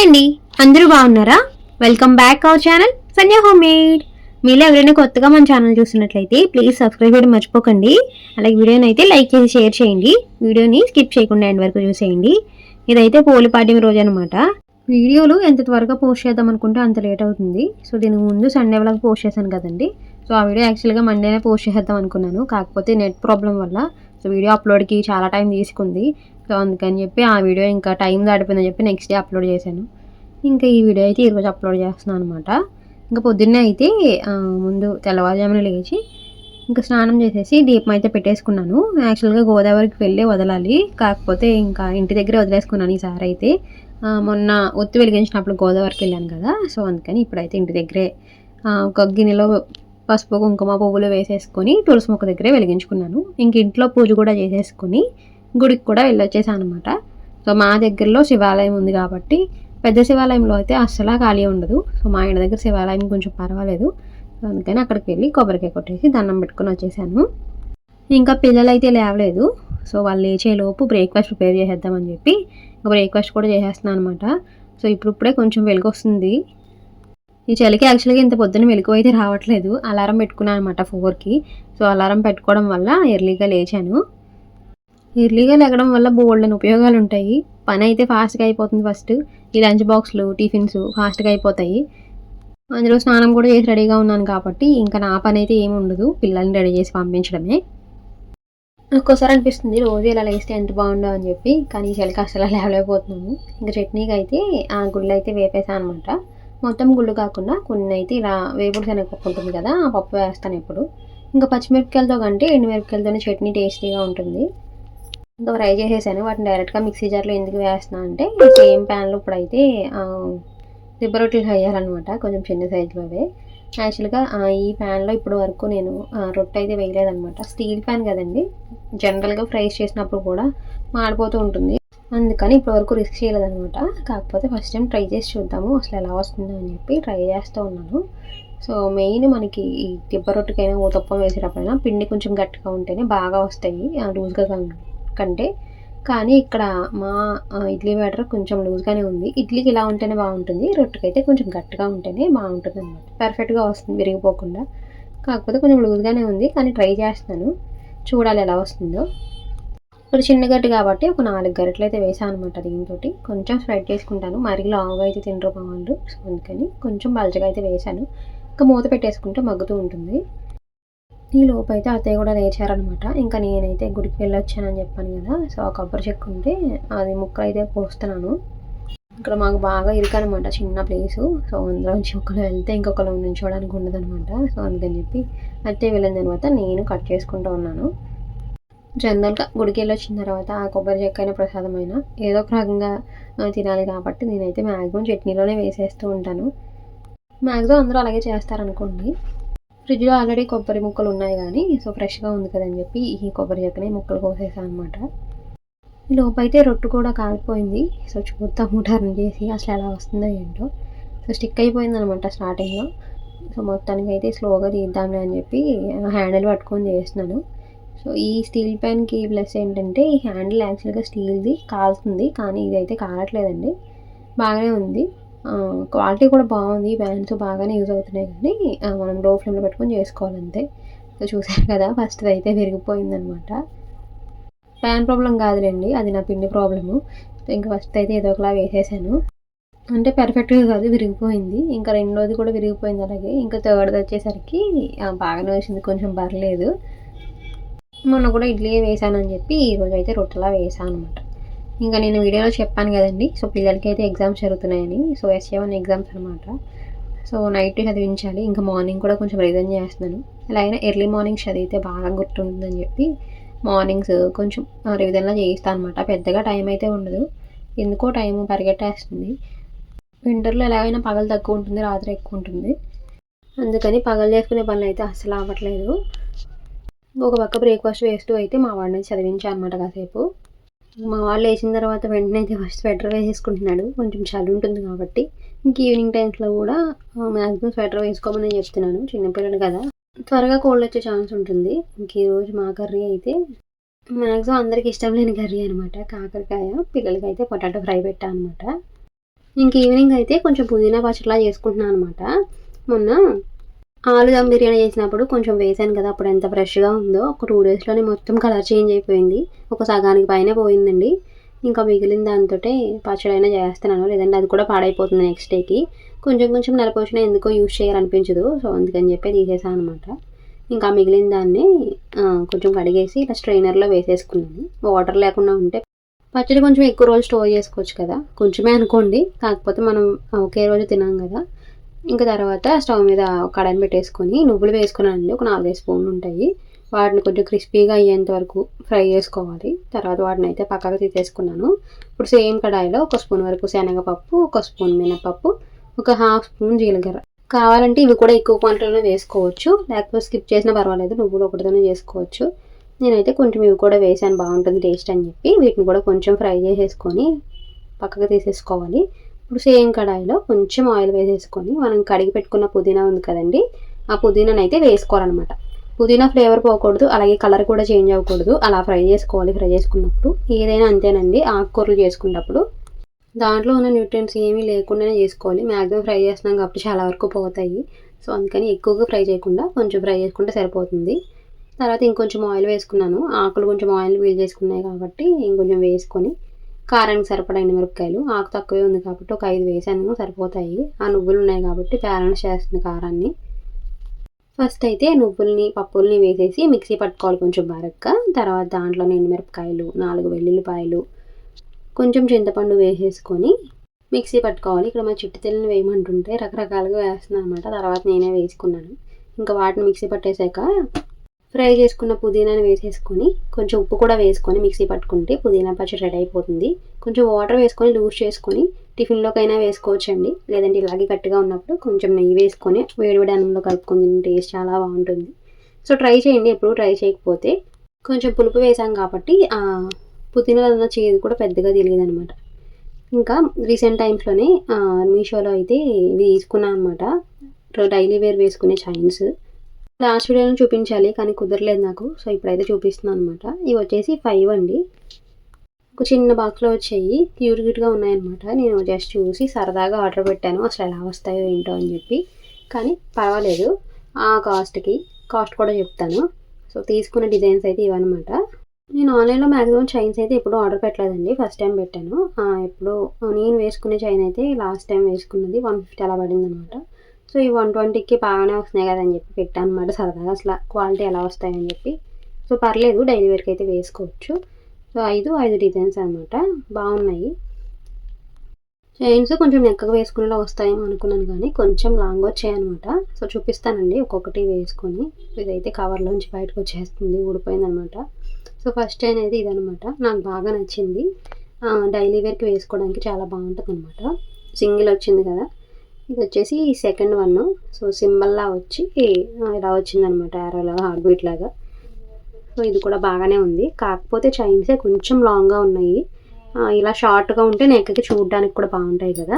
Hi అండి. అందరూ బాగున్నారా? Welcome back our channel Sanjay home made మీలో ఎవరైనా కొత్తగా మన ఛానల్ చూస్తున్నట్లయితే ప్లీజ్ సబ్స్క్రైబ్ చేయడం మర్చిపోకండి. అలాగే వీడియోని అయితే లైక్ చేసి షేర్ చేయండి. వీడియోని స్కిప్ చేయకుండా ఎండ్ వరకు చూసేయండి. ఇదైతే పోలిపాడ్యం రోజు అనమాట వీడియోలు ఎంత త్వరగా పోస్ట్ చేద్దాం అనుకుంటే అంత లేట్ అవుతుంది. సో దీనికి ముందు సండే వాళ్ళకి పోస్ట్ చేశాను కదండి. సో ఆ వీడియో యాక్చువల్గా మండేనే పోస్ట్ చేసేద్దాం అనుకున్నాను. కాకపోతే నెట్ ప్రాబ్లం వల్ల సో వీడియో అప్లోడ్కి చాలా టైం తీసుకుంది. సో అందుకని చెప్పి ఆ వీడియో ఇంకా టైం దాటిపోయిందని చెప్పి నెక్స్ట్ డే అప్లోడ్ చేశాను. ఇంకా ఈ వీడియో అయితే ఈరోజు అప్లోడ్ చేస్తున్నాను అనమాట ఇంకా పొద్దున్నే అయితే ముందు తెల్లవారుజామున లేచి ఇంకా స్నానం చేసేసి దీపం అయితే పెట్టేసుకున్నాను. యాక్చువల్గా గోదావరికి వెళ్ళి వదలాలి. కాకపోతే ఇంకా ఇంటి దగ్గరే వదిలేసుకున్నాను ఈసారి అయితే. మొన్న ఒత్తి వెలిగించినప్పుడు గోదావరికి వెళ్ళాను కదా. సో అందుకని ఇప్పుడైతే ఇంటి దగ్గరే ఒక గిన్నెలో పసుపు కుంకుమ పువ్వులు వేసేసుకొని తులసి మొక్క దగ్గరే వెలిగించుకున్నాను. ఇంక ఇంట్లో పూజ కూడా చేసేసుకొని గుడికి కూడా వెళ్ళొచ్చేసాను అనమాట సో మా దగ్గరలో శివాలయం ఉంది కాబట్టి పెద్ద శివాలయంలో అయితే అస్సలా ఖాళీ ఉండదు. సో మా ఇంటి దగ్గర శివాలయం కొంచెం పర్వాలేదు. అందుకని అక్కడికి వెళ్ళి కొబ్బరికాయ కొట్టేసి దండం పెట్టుకొని వచ్చేసాను. ఇంకా పిల్లలు అయితే లేవలేదు. సో వాళ్ళు లేచేలోపు బ్రేక్ఫాస్ట్ ప్రిపేర్ చేసేద్దామని చెప్పి ఇంకా బ్రేక్ఫాస్ట్ కూడా చేసేస్తున్నాను అనమాట సో ఇప్పుడిప్పుడే కొంచెం వెలుగు వస్తుంది ఈ చలికి యాక్చువల్గా ఇంత పొద్దున మెలకు అయితే రావట్లేదు. అలారం పెట్టుకున్నాను అనమాట ఫోర్కి. సో అలారం పెట్టుకోవడం వల్ల ఎర్లీగా లేచాను. ఎర్లీగా లేగడం వల్ల బోల్డెన్ ఉపయోగాలు ఉంటాయి. పని అయితే ఫాస్ట్గా అయిపోతుంది ఫస్ట్ ఈ లంచ్ బాక్స్లు టిఫిన్స్ ఫాస్ట్గా అయిపోతాయి. అందులో స్నానం కూడా చేసి రెడీగా ఉన్నాను కాబట్టి ఇంకా నా పని అయితే ఏమి ఉండదు. పిల్లల్ని రెడీ చేసి పంపించడమే. ఒక్కోసారి అనిపిస్తుంది రోజు ఇలా లేస్తే ఎంత బాగుండో అని చెప్పి. కానీ ఈ చలికి అసలు లేవలేకపోతున్నాము ఇంకా చట్నీకి అయితే ఆ గుళ్ళు అయితే వేపేసాను అనమాట మొత్తం గుళ్ళు కాకుండా కొన్ని అయితే ఇలా వేపుడు శనగపప్పు ఉంటుంది కదా ఆ పప్పు వేస్తాను ఎప్పుడు. ఇంకా పచ్చిమిరపకాయలతో కంటే ఎండుమిరపకాయలతోనే చట్నీ టేస్టీగా ఉంటుంది. ఇంకా ఫ్రై చేసేసాను వాటిని డైరెక్ట్గా మిక్సీ జార్లో ఎందుకు వేస్తున్నా అంటే సేమ్ ప్యాన్లో ఇప్పుడైతే దిబ్బ రొట్టెలు వేయాలన్నమాట కొంచెం చిన్న సైజులోవే యాక్చువల్గా ఈ ప్యాన్లో ఇప్పుడు వరకు నేను ఆ, రొట్టె అయితే వేయలేదన్నమాట. స్టీల్ ప్యాన్ కదండి జనరల్గా ఫ్రై చేసినప్పుడు కూడా మాడిపోతూ ఉంటుంది. అందుకని ఇప్పటి వరకు రిస్క్ చేయలేదనమాట కాకపోతే ఫస్ట్ టైం ట్రై చేసి చూద్దాము అసలు ఎలా వస్తుందో అని చెప్పి ట్రై చేస్తూ ఉన్నాను. సో మెయిన్ మనకి ఈ దిబ్బ రొట్టెకైనా ఊతప్పం వేసేటప్పుడైనా పిండి కొంచెం గట్టిగా ఉంటేనే బాగా వస్తాయి లూజ్గా కంటే. కానీ ఇక్కడ మా ఇడ్లీ బ్యాటర్ కొంచెం లూజ్గానే ఉంది. ఇడ్లీకి ఇలా ఉంటేనే బాగుంటుంది రొట్టెకైతే కొంచెం గట్టిగా ఉంటేనే బాగుంటుంది అనమాట పర్ఫెక్ట్గా వస్తుంది విరిగిపోకుండా. కాకపోతే కొంచెం లూజ్గానే ఉంది కానీ ట్రై చేస్తాను చూడాలి ఎలా వస్తుందో. ఇప్పుడు చిన్న గడ్డి కాబట్టి ఒక నాలుగు గరిటలు అయితే వేసాను అనమాట దీంతో కొంచెం స్ప్రెడ్ చేసుకుంటాను. మరీ లావుగా అయితే తినరు వాళ్ళు. సో అందుకని కొంచెం బల్జగా అయితే వేసాను. ఇంకా మూత పెట్టేసుకుంటే మగ్గుతూ ఉంటుంది. ఈ లోపు అయితే అత్తయ్య కూడా లేచారనమాట ఇంకా నేనైతే గుడికి వెళ్ళొచ్చానని చెప్పాను కదా. సో ఆ కొబ్బరి చెక్కు ఉంటే అది ముక్కలు అయితే పోస్తున్నాను. ఇక్కడ మాకు బాగా ఇరుకనమాట చిన్న ప్లేసు సో అందులోంచి ఒకరు వెళ్తే ఇంకొకరు నుంచోడానికి ఉండదనమాట సో అందుకని చెప్పి అత్తయ్య వెళ్ళిన తర్వాత నేను కట్ చేసుకుంటూ ఉన్నాను. జనరల్గా గుడికి వెళ్ళి వచ్చిన తర్వాత ఆ కొబ్బరి చెక్క ప్రసాదమైన ఏదో ఒక రకంగా తినాలి కాబట్టి నేనైతే మ్యాక్సిమం చట్నీలోనే వేసేస్తూ ఉంటాను. మ్యాక్సిమం అందరూ అలాగే చేస్తారనుకోండి. ఫ్రిడ్జ్లో ఆల్రెడీ కొబ్బరి ముక్కలు ఉన్నాయి కానీ సో ఫ్రెష్గా ఉంది కదని చెప్పి ఈ కొబ్బరి చెక్కనే ముక్కలు కోసేసాను అనమాట ఈ లోపైతే రొట్టు కూడా కాలిపోయింది. సో చూద్దాము టర్న్ చేసి అసలు ఎలా వస్తుందో ఏంటో. సో స్టిక్ అయిపోయింది అనమాట స్టార్టింగ్లో. సో మొత్తానికి అయితే స్లోగా తీద్దాంలే అని చెప్పి హ్యాండిల్ పట్టుకొని చేస్తున్నాను. సో ఈ స్టీల్ ప్యాన్కి ప్లస్ ఏంటంటే ఈ హ్యాండిల్ యాక్చువల్గా స్టీల్ది కాలుతుంది కానీ ఇదైతే కాలట్లేదండి బాగానే ఉంది. క్వాలిటీ కూడా బాగుంది. ప్యాన్స్ బాగానే యూజ్ అవుతున్నాయి కానీ మనం లో ఫ్లేమ్లో పెట్టుకొని చేసుకోవాలంతే. సో చూసారు కదా ఫస్ట్ అయితే విరిగిపోయిందనమాట. ప్యాన్ ప్రాబ్లం కాదులేండి అది నా పిండి ప్రాబ్లము. ఇంకా ఫస్ట్ అయితే ఏదో ఒకలా వేసేసాను. అంటే పర్ఫెక్ట్గా కాదు విరిగిపోయింది. ఇంకా రెండోది కూడా విరిగిపోయింది అలాగే. ఇంకా థర్డ్ది వచ్చేసరికి బాగానే వచ్చింది. కొంచెం పర్లేదు. మొన్న కూడా ఇడ్లీ వేసానని చెప్పి ఈరోజు అయితే రొట్టెలా వేసాను అనమాట ఇంకా నేను వీడియోలో చెప్పాను కదండి సో పిల్లలకి అయితే ఎగ్జామ్స్ జరుగుతున్నాయని సో ఎస్ఏ వన్ ఎగ్జామ్స్ అనమాట సో నైట్ చదివించాలి ఇంకా మార్నింగ్ కూడా కొంచెం రివిజన్ చేస్తున్నాను. ఎలా అయినా ఎర్లీ మార్నింగ్ చదివితే బాగా గుర్తుంటుందని చెప్పి మార్నింగ్స్ కొంచెం రివిజన్లా చేయిస్తాను అనమాట పెద్దగా టైం అయితే ఉండదు. ఎందుకో టైం పరిగెట్టేస్తుంది. వింటర్లో ఎలాగైనా పగలు తక్కువ ఉంటుంది రాత్రి ఎక్కువ ఉంటుంది. అందుకని పగలు చేసుకునే పనులు అయితే అస్సలు అవ్వట్లేదు ఒక పక్క బ్రేక్ఫాస్ట్ వేస్తూ అయితే మా వాడిని చదివించాను అనమాట కాసేపు. మా వాళ్ళు వేసిన తర్వాత వెంటనే అయితే ఫస్ట్ స్వెటర్ వేసేసుకుంటున్నాడు. కొంచెం చలి ఉంటుంది కాబట్టి. ఇంక ఈవినింగ్ టైమ్స్లో కూడా మ్యాక్సిమం స్వెటర్ వేసుకోమని చెప్తున్నాను. చిన్నపిల్లలు కదా. త్వరగా కోల్డ్ వచ్చే ఛాన్స్ ఉంటుంది. ఇంక ఈరోజు మా కర్రీ అయితే మ్యాక్సిమం అందరికి ఇష్టం లేని కర్రీ అనమాట కాకరకాయ పిల్లలకి అయితే పొటాటో ఫ్రై పెట్టా అనమాట ఇంక ఈవినింగ్ అయితే కొంచెం పుదీనా పచ్చడిలా చేసుకుంటున్నాను అనమాట మొన్న ఆలు దమ్ బిర్యానీ చేసినప్పుడు కొంచెం వేసాను కదా అప్పుడు ఎంత ఫ్రెష్గా ఉందో. ఒక టూ డేస్లోనే మొత్తం కలర్ చేంజ్ అయిపోయింది. ఒక సగానికి పైన పోయిందండి. ఇంకా మిగిలిన దాంతో పచ్చడి అయినా చేస్తున్నాను. లేదంటే అది కూడా పాడైపోతుంది నెక్స్ట్ డేకి కొంచెం కొంచెం నెలపోసిన ఎందుకో యూజ్ చేయాలనిపించదు. సో అందుకని చెప్పి తీసేసాను అనమాట ఇంకా మిగిలిన దాన్ని కొంచెం కడిగేసి ఇలా స్ట్రైనర్లో వేసేసుకున్నాను. వాటర్ లేకుండా ఉంటే పచ్చడి కొంచెం ఎక్కువ రోజు స్టోర్ చేసుకోవచ్చు కదా. కొంచెమే అనుకోండి. కాకపోతే మనం ఒకే రోజు తినాం కదా. ఇంకా తర్వాత స్టవ్ మీద ఒక కడాయిని పెట్టేసుకొని నువ్వులు వేసుకున్నానండి ఒక నాలుగైదు స్పూన్లు ఉంటాయి. వాటిని కొంచెం క్రిస్పీగా అయ్యేంత వరకు ఫ్రై చేసుకోవాలి. తర్వాత వాటిని అయితే పక్కకు తీసేసుకున్నాను. ఇప్పుడు సేమ్ కడాయిలో ఒక స్పూన్ వరకు శనగపప్పు ఒక స్పూన్ మినపప్పు ఒక హాఫ్ స్పూన్ జీలకర్ర. కావాలంటే ఇవి కూడా ఎక్కువ క్వాంటిటీలో వేసుకోవచ్చు. లేకపోతే స్కిప్ చేసినా పర్వాలేదు నువ్వులు ఒకటితోనే చేసుకోవచ్చు. నేనైతే కొంచెం ఇవి కూడా వేసాను బాగుంటుంది టేస్ట్ అని చెప్పి. వీటిని కూడా కొంచెం ఫ్రై చేసేసుకొని పక్కకు తీసేసుకోవాలి. ఇప్పుడు సేమ్ కడాయిలో కొంచెం ఆయిల్ వేసేసుకొని మనం కడిగి పెట్టుకున్న పుదీనా ఉంది కదండి ఆ పుదీనాని అయితే వేసుకోవాలన్నమాట. పుదీనా ఫ్లేవర్ పోకూడదు అలాగే కలర్ కూడా చేంజ్ అవ్వకూడదు. అలా ఫ్రై చేసుకోవాలి ఫ్రై చేసుకున్నప్పుడు. ఏదైనా అంతేనండి ఆకుకూరలు చేసుకున్నప్పుడు. దాంట్లో ఉన్న న్యూట్రియన్స్ ఏమీ లేకుండానే చేసుకోవాలి. మ్యాక్సిమం ఫ్రై చేస్తున్నాం కాబట్టి చాలా వరకు పోతాయి. సో అందుకని ఎక్కువగా ఫ్రై చేయకుండా కొంచెం ఫ్రై చేసుకుంటే సరిపోతుంది. తర్వాత ఇంకొంచెం ఆయిల్ వేసుకున్నాను. ఆకులు కొంచెం ఆయిల్ వీల్ చేసుకున్నాయి కాబట్టి ఇంకొంచెం వేసుకొని కారానికి సరిపడా ఎండుమిరపకాయలు ఆకు తక్కువే ఉంది కాబట్టి ఒక ఐదు వేసాను సరిపోతాయి. ఆ నువ్వులు ఉన్నాయి కాబట్టి బ్యాలెన్స్ చేస్తుంది కారాన్ని. ఫస్ట్ అయితే నువ్వుల్ని పప్పుల్ని వేసేసి మిక్సీ పట్టుకోవాలి కొంచెం బరగ్గా తర్వాత దాంట్లో ఎండుమిరపకాయలు నాలుగు వెల్లుల్లిపాయలు కొంచెం చింతపండు వేసేసుకొని మిక్సీ పట్టుకోవాలి. ఇక్కడ మా చిట్టి తెల్లని వేయమంటుంటే రకరకాలుగా వేస్తున్నాను అనమాట తర్వాత నేనే వేసుకున్నాను. ఇంకా వాటిని మిక్సీ పట్టేశాక ఫ్రై చేసుకున్న పుదీనాని వేసేసుకొని కొంచెం ఉప్పు కూడా వేసుకొని మిక్సీ పట్టుకుంటే పుదీనా పచ్చడి రెడీ అయిపోతుంది. కొంచెం వాటర్ వేసుకొని లూజ్ చేసుకొని టిఫిన్లోకైనా వేసుకోవచ్చండి. లేదంటే ఇలాగే గట్టిగా ఉన్నప్పుడు కొంచెం నెయ్యి వేసుకొని వేడివేడి అన్నంలో కలుపుకొని టేస్ట్ చాలా బాగుంటుంది. సో ట్రై చేయండి ఎప్పుడు ట్రై చేయకపోతే. కొంచెం పులుపు వేసాం కాబట్టి ఆ పుదీనాలో ఉన్న చేదు కూడా పెద్దగా తెలియదు అనమాట ఇంకా రీసెంట్ టైమ్స్లోనే మీషోలో అయితే ఇవి తీసుకున్నాను అనమాట డైలీ వేర్ వేసుకునే చైన్స్. లాస్ట్ వీడియోలో చూపించాలి కానీ కుదరలేదు నాకు. సో ఇప్పుడైతే చూపిస్తున్నాను అనమాట ఇవి వచ్చేసి ఫైవ్ అండి. ఒక చిన్న బాక్స్లో వచ్చాయి. క్యూర్ క్యూట్గా ఉన్నాయన్నమాట. నేను జస్ట్ చూసి సరదాగా ఆర్డర్ పెట్టాను. అసలు ఎలా వస్తాయో ఏంటో అని చెప్పి. కానీ పర్వాలేదు. ఆ కాస్ట్కి కాస్ట్ కూడా చెప్తాను. సో తీసుకున్న డిజైన్స్ అయితే ఇవన్నమాట. నేను ఆన్లైన్లో మ్యాక్సిమం చైన్స్ అయితే ఎప్పుడూ ఆర్డర్ పెట్టలేదండి. ఫస్ట్ టైం పెట్టాను. ఎప్పుడు నేను వేసుకునే చైన్ అయితే లాస్ట్ టైం వేసుకున్నది వన్ ఫిఫ్టీ అలా పడింది అనమాట సో ఈ వన్ ట్వంటీకి బాగానే వస్తున్నాయి కదా అని చెప్పి పెట్టాను అనమాట సరదాగా. అసలు క్వాలిటీ ఎలా వస్తాయని చెప్పి. సో పర్లేదు డైలీ వేర్కి అయితే వేసుకోవచ్చు. సో ఐదు ఐదు డిజైన్స్ అనమాట. బాగున్నాయి. చైన్స్ కొంచెం నెక్కగా వేసుకునేలా వస్తాయేమో అనుకున్నాను కానీ కొంచెం లాంగ్ వచ్చాయన్నమాట సో చూపిస్తానండి ఒక్కొక్కటి వేసుకొని. ఇదైతే కవర్లోంచి బయటకు వచ్చేస్తుంది ఊడిపోయిందనమాట. సో ఫస్ట్ చైన్ అయితే ఇదనమాట. నాకు బాగా నచ్చింది. డైలీ వేర్కి వేసుకోవడానికి చాలా బాగుంటుంది అనమాట సింగిల్ వచ్చింది కదా. ఇది వచ్చేసి సెకండ్ వన్ సో సింబల్లా వచ్చి ఇలా వచ్చిందనమాట లాగా హార్ట్ బీట్ లాగా. సో ఇది కూడా బాగానే ఉంది. కాకపోతే చైన్సే కొంచెం లాంగ్గా ఉన్నాయి. ఇలా షార్ట్గా ఉంటే నెక్కకి చూడడానికి కూడా బాగుంటాయి కదా.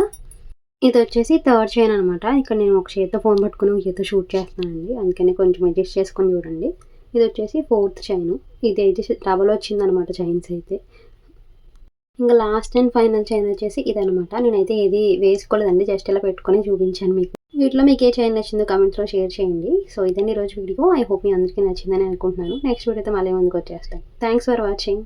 ఇది వచ్చేసి థర్డ్ చైన్ అనమాట ఇక్కడ నేను ఒక చేతితో ఫోన్ పట్టుకుని ఒక చేతితో షూట్ చేస్తానండి అందుకని కొంచెం అడ్జస్ట్ చేసుకొని చూడండి. ఇది వచ్చేసి ఫోర్త్ చైన్ ఇది అయితే డబల్ వచ్చిందనమాట చైన్స్ అయితే. ఇంకా లాస్ట్ అండ్ ఫైనల్ చైన్ వచ్చేసి ఇదనమాట నేనైతే ఏది వేసుకోలేదండి జస్ట్ ఇలా పెట్టుకొని చూపించాను మీకు. వీటిలో మీకు ఏ చైన్ నచ్చిందో కమెంట్స్లో షేర్ చేయండి. సో ఇదండి ఈరోజు వీడియో ఐ హోప్ మీ అందరికీ నచ్చిందని అనుకుంటున్నాను. నెక్స్ట్ వీడియోతో మళ్ళీ ముందుకు వచ్చేస్తాను. Thanks for watching